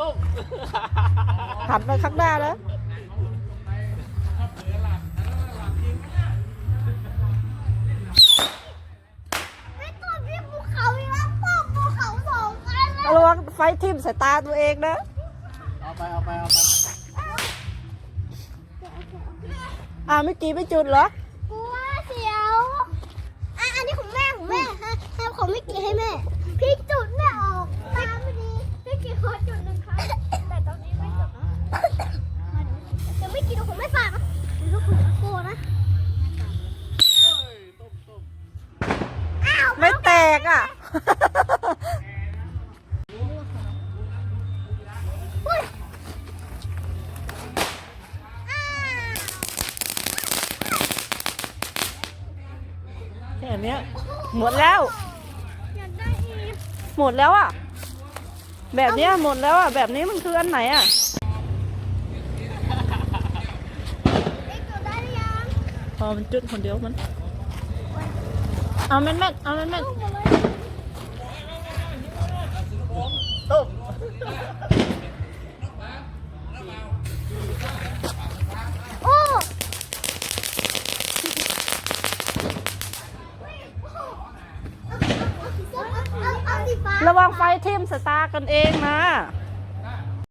ต้มหันไปข้างหน้าแล้วไม่ตัวพี่ภูเขาอีกแล้วพ่อภูเขาสองอันเลยระวังไฟทิ่มสายตาตัวเองนะ เอาไป เอาไป เอาไป อ่าเมื่อกี้ไม่จุดเหรอ กอะอุ้ยอ้าวแค่เนี้ยหมดแล้ว อยากได้อีกหมดแล้วอะ แบบเนี้ยหมดแล้วอะ แบบนี้มันคืออันไหนอะ เอ็กซ์จุดได้หรือยัง พอมันจุดคนเดียวมัน เอาแม่นแม่นเอาแม่นแม่นลูกหมดเลยต้มโอ้เอาเอาเอาสีฟ้าระวังไฟทิ่มสายตากันเองนะเ